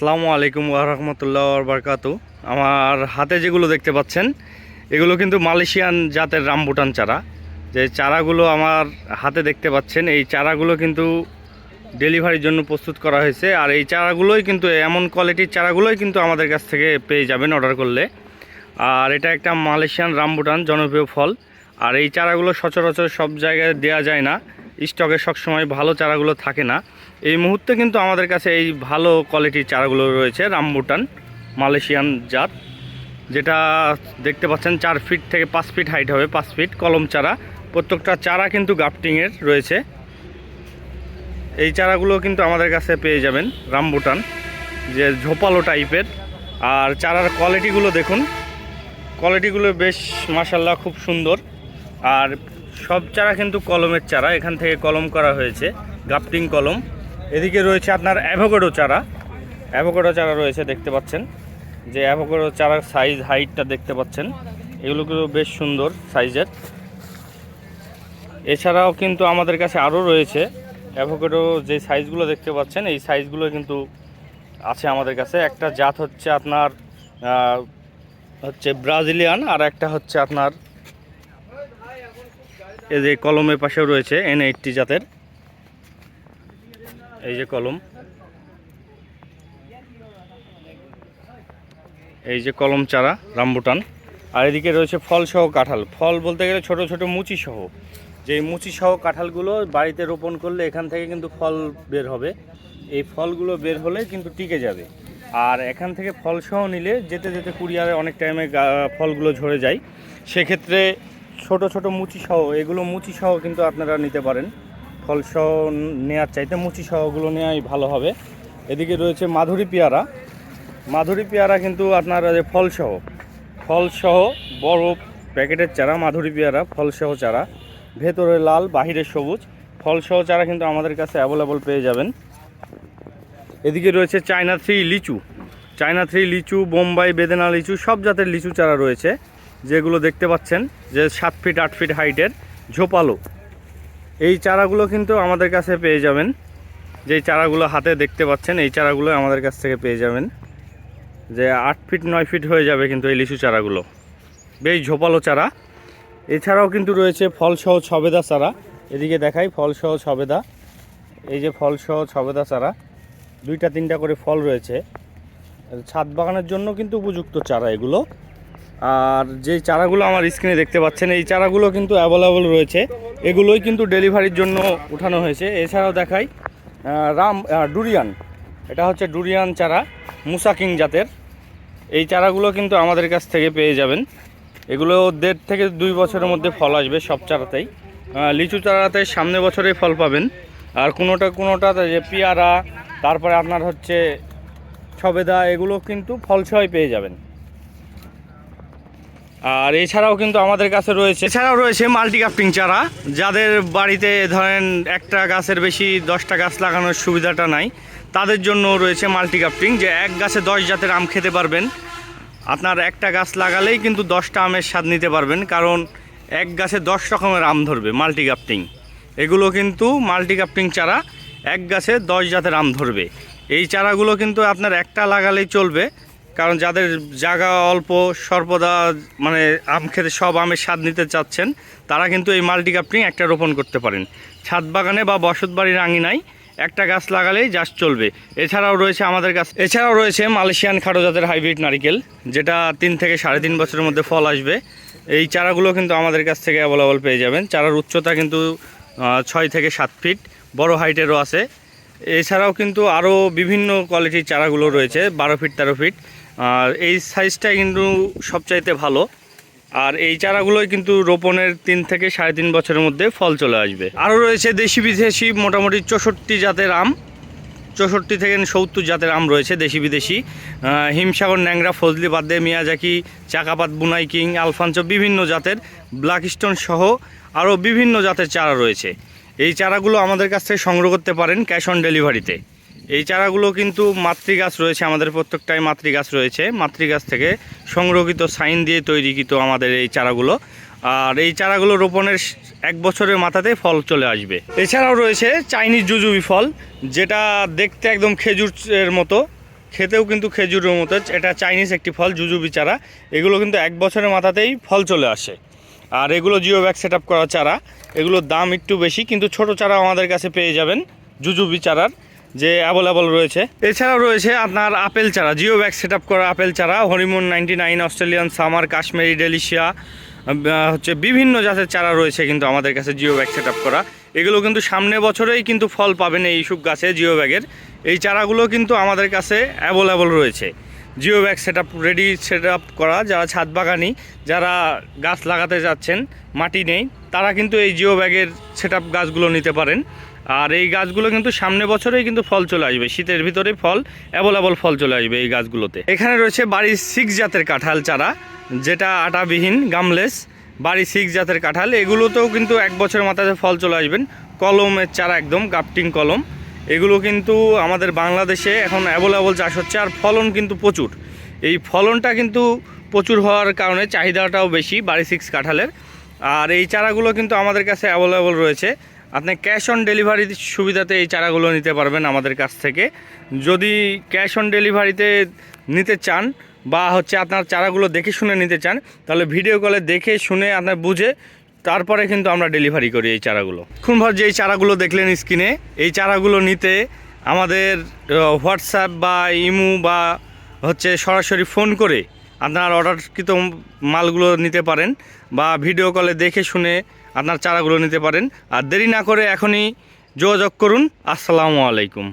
আসসালামু আলাইকুম রহমতুল্লাহ বরকাত। আমার হাতে যেগুলো দেখতে পাচ্ছেন, এগুলো কিন্তু মালয়েশিয়ান জাতের রামবুটান চারা। যে চারাগুলো আমার হাতে দেখতে পাচ্ছেন, এই চারাগুলো কিন্তু ডেলিভারির জন্য প্রস্তুত করা হয়েছে। আর এই চারাগুলোই কিন্তু এমন কোয়ালিটির চারাগুলোই কিন্তু আমাদের কাছ থেকে পেয়ে যাবেন অর্ডার করলে। আর এটা একটা মালয়েশিয়ান রামবুটান, জনপ্রিয় ফল। আর এই চারাগুলো সচরাচর সব জায়গায় দেওয়া যায় না। স্টকে সবসময় ভালো চারাগুলো থাকে না। এই মুহূর্তে কিন্তু আমাদের কাছে এই ভালো কোয়ালিটির চারাগুলো রয়েছে, রামবুটান মালয়েশিয়ান জাত, যেটা দেখতে পাচ্ছেন চার ফিট থেকে পাঁচ ফিট হাইট হবে, পাঁচ ফিট কলম চারা। প্রত্যেকটা চারা কিন্তু গাফটিংয়ের রয়েছে। এই চারাগুলো কিন্তু আমাদের কাছে পেয়ে যাবেন রামবুটান, যে ঝোপালো টাইপের আর চারার কোয়ালিটিগুলো দেখুন কোয়ালিটিগুলো বেশ মাসাল্লাহ খুব সুন্দর। আর সব চারা কিন্তু কলমের চারা, এখান থেকে কলম করা হয়েছে গাফটিং কলম। এদিকে রয়েছে আপনার অ্যাভোকাডো চারা। অ্যাভোকাডো চারা রয়েছে, দেখতে পাচ্ছেন। যে অ্যাভোকাডো চারার সাইজ হাইটটা দেখতে পাচ্ছেন। এগুলো কিন্তু বেশ সুন্দর সাইজের এছাড়াও কিন্তু আমাদের কাছে আরও রয়েছে। অ্যাভোকাডো যে সাইজগুলো দেখতে পাচ্ছেন, এই সাইজগুলো কিন্তু আছে আমাদের কাছে। একটা জাত হচ্ছে আপনার হচ্ছে ব্রাজিলিয়ান আর একটা হচ্ছে আপনার এই যে কলমের পাশেও রয়েছে এন এইটটি জাতের। এই যে কলম। এই যে কলম চারা, রামবুটান। আর এদিকে রয়েছে ফল সহ কাঁঠাল। ফল বলতে গেলে ছোট ছোট মুচি সহ। যে মুচি সহ কাঁঠালগুলো বাড়িতে রোপণ করলে এখান থেকে কিন্তু ফল বের হবে। এই ফলগুলো বের হলে কিন্তু টিকে যাবে। আর এখান থেকে ফল সহ নিলে যেতে যেতে কুরিয়ারে অনেক টাইমে ফলগুলো ঝরে যায়। সেক্ষেত্রে ছোট ছোট মুচি সহ এগুলো মুচি সহ কিন্তু আপনারা নিতে পারেন। ফল সহ নেওয়ার চাইতে মুচি সহগুলো নেওয়াই ভালো হবে। এদিকে রয়েছে মাধুরী পেয়ারা। মাধুরী পেয়ারা কিন্তু আপনার যে ফলসহ। ফলসহ বড় প্যাকেটের চারা, মাধুরী পেয়ারা, ফলসহ চারা। ভেতরে লাল, বাহিরে সবুজ। ফলসহ চারা কিন্তু আমাদের কাছে অ্যাভেলেবল পেয়ে যাবেন। এদিকে রয়েছে চায়না থ্রি লিচু। চায়না থ্রি লিচু, বোম্বাই, বেদেনা লিচু, সব জাতের লিচু চারা রয়েছে। যেগুলো দেখতে পাচ্ছেন, যে সাত ফিট আট ফিট হাইটের ঝোপালো। এই চারাগুলো কিন্তু আমাদের কাছে পেয়ে যাবেন। যেই চারাগুলো হাতে দেখতে পাচ্ছেন, এই চারাগুলো আমাদের কাছ থেকে পেয়ে যাবেন। যে আট ফিট নয় ফিট হয়ে যাবে কিন্তু এই লিচু চারাগুলো। বেশ ঝোপালো চারা। এছাড়াও কিন্তু রয়েছে ফলসহ ছবেদা চারা। এদিকে দেখাই, ফলসহ ছবেদা। এই যে ফলসহ ছবেদা চারা, দুইটা, তিনটা করে ফল রয়েছে। ছাদ বাগানের জন্য কিন্তু উপযুক্ত চারা এগুলো। আর যে চারাগুলো আমার স্ক্রিনে দেখতে পাচ্ছেন, এই চারাগুলো কিন্তু অ্যাভেলেবল রয়েছে। এগুলোই কিন্তু ডেলিভারির জন্য উঠানো হয়েছে। এছাড়াও দেখাই রাম ডুরিয়ান এটা হচ্ছে ডুরিয়ান চারা মুসাকিং জাতের। এই চারাগুলো কিন্তু আমাদের কাছ থেকে পেয়ে যাবেন। এগুলো দেড় থেকে দুই বছরের মধ্যে ফল আসবে সব চারাতেই। লিচু চারাতে সামনে বছরেই ফল পাবেন। আর কোনোটা কোনোটা যে পেয়ারা, তারপরে আপনার হচ্ছে সবেদা এগুলো কিন্তু ফলসই পেয়ে যাবেন। আর এছাড়াও কিন্তু আমাদের কাছে রয়েছে এছাড়াও রয়েছে মাল্টি গ্রাফটিং চারা। যাদের বাড়িতে ধরেন একটা গাছের বেশি দশটা গাছ লাগানোর সুবিধাটা নাই, তাদের জন্য রয়েছে মাল্টি গ্রাফটিং যে এক গাছে দশ জাতের আম খেতে পারবেন। আপনার একটা গাছ লাগালেই কিন্তু দশটা আমের স্বাদ নিতে পারবেন, কারণ এক গাছে দশ রকমের আম ধরবে মাল্টি গ্রাফটিং এগুলো কিন্তু মাল্টি গ্রাফটিং চারা, এক গাছে দশ জাতের আম ধরবে। এই চারাগুলো কিন্তু আপনার একটা লাগালেই চলবে কারণ যাদের জায়গা অল্প, সর্বদা মানে আম খেতে সব আমের স্বাদ নিতে চাচ্ছেন, তারা কিন্তু এই মাল্টি গ্রাফটিং একটা রোপণ করতে পারেন। ছাদ বাগানে বা বসত বাড়ির আঙিনায় একটা গাছ লাগালেই জাস্ট চলবে। এছাড়াও রয়েছে আমাদের কাছে এছাড়াও রয়েছে মালয়েশিয়ান খাটো জাতের হাইব্রিড নারিকেল, যেটা তিন থেকে সাড়ে তিন বছরের মধ্যে ফল আসবে। এই চারাগুলো কিন্তু আমাদের কাছ থেকে অ্যাভেলেবল পেয়ে যাবেন। চারার উচ্চতা কিন্তু ছয় থেকে সাত ফিট, বড় হাইটেরও আছে। এছাড়াও কিন্তু আরও বিভিন্ন কোয়ালিটির চারাগুলো রয়েছে, বারো ফিট, তেরো ফিট। আর এই সাইজটা কিন্তু সবচাইতে ভালো। আর এই চারাগুলোই কিন্তু রোপণের তিন থেকে সাড়ে তিন বছরের মধ্যে ফল চলে আসবে। আরও রয়েছে দেশি বিদেশি মোটামুটি চৌষট্টি জাতের আম। চৌষট্টি থেকে সত্তর জাতের আম রয়েছে দেশি বিদেশি। হিমসাগর, ন্যাংরা, ফজলি বাদে মিয়াজাকি, চাকাপাত, বুনাই, কিং আলফানচো বিভিন্ন জাতের ব্ল্যাক স্টোন সহ আরও বিভিন্ন জাতের চারা রয়েছে। এই চারাগুলো আমাদের কাছ থেকে সংগ্রহ করতে পারেন ক্যাশ অন ডেলিভারিতে। এই চারাগুলো কিন্তু মাতৃগাছ রয়েছে, আমাদের প্রত্যেকটাই মাতৃগাছ রয়েছে। মাতৃগাছ থেকে সংরক্ষিত সাইন দিয়ে তৈরিকৃত আমাদের এই চারাগুলো। আর এই চারাগুলো রোপণের এক বছরের মাথাতে ফল চলে আসবে। এছাড়াও রয়েছে চাইনিজ জুজুবি ফল, যেটা দেখতে একদম খেজুরের মতো, খেতেও কিন্তু খেজুরের মতো। এটা চাইনিজ একটি ফল, জুজুবি চারা। এগুলো কিন্তু এক বছরের মাথাতেই ফল চলে আসে। আর এগুলো জিও ব্যাগ সেট করা চারা। এগুলোর দাম একটু বেশি, কিন্তু ছোট চারা আমাদের কাছে পেয়ে যাবেন জুজুবি চারার। যে অ্যাভেলেবল রয়েছে। এছাড়াও রয়েছে আপনার আপেল চারা জিও ব্যাগ সেট করা আপেল চারা হরিমুন ninety nine Australian summer Kashmiri ডেলিশিয়া হচ্ছে বিভিন্ন জাতের চারা রয়েছে কিন্তু আমাদের কাছে জিও ব্যাগ সেট করা। এগুলো কিন্তু সামনে বছরেই কিন্তু ফল পাবেন এই সুপ গাছে জিও ব্যাগের এই চারাগুলো কিন্তু আমাদের কাছে অ্যাভেলেবল রয়েছে। Geo bag set ready set করা, যারা ছাদ বাগানি, যারা গাছ লাগাতে যাচ্ছেন, মাটি নেই, তারা কিন্তু এই জিও ব্যাগের সেট গাছগুলো নিতে পারেন। আর এই গাছগুলো কিন্তু সামনে বছরেই কিন্তু ফল চলে আসবে। শীতের ভিতরে ফল অ্যাভেলেবল ফল চলে আসবে এই গাছগুলোতে। এখানে রয়েছে বাড়ির সিক্স জাতের কাঁঠাল চারা, যেটা আটাবিহীন গামলেস বাড়ি সিক্স জাতের কাঁঠাল। এগুলোতেও কিন্তু এক বছরের মাথায় ফল চলে আসবেন। কলমের চারা একদম, গাপটিং কলম। এগুলো কিন্তু আমাদের বাংলাদেশে এখন অ্যাভেলেবল চাষ হচ্ছে আর ফলন কিন্তু প্রচুর। এই ফলনটা কিন্তু প্রচুর হওয়ার কারণে চাহিদাটাও বেশি বাড়ি সিক্স কাঁঠালের। আর এই চারাগুলো কিন্তু আমাদের কাছে অ্যাভেলেবল রয়েছে। আপনি ক্যাশ অন ডেলিভারি সুবিধাতে এই চারাগুলো নিতে পারবেন আমাদের কাছ থেকে। যদি ক্যাশ অন ডেলিভারিতে নিতে চান বা হচ্ছে আপনার চারাগুলো দেখে শুনে নিতে চান, তাহলে ভিডিও কলে দেখে শুনে আপনার বুঝে তারপরে কিন্তু আমরা ডেলিভারি করি এই চারাগুলো। খুন ভর যে এই চারাগুলো দেখলেন স্ক্রিনে, এই চারাগুলো নিতে আমাদের হোয়াটসঅ্যাপ বা ইমু বা হচ্ছে সরাসরি ফোন করে আপনার অর্ডারকৃত মালগুলো নিতে পারেন বা ভিডিও কলে দেখে শুনে আপনার চারাগুলো নিতে পারেন। আর দেরি না করে এখনই যোগাযোগ করুন। আসসালামু আলাইকুম।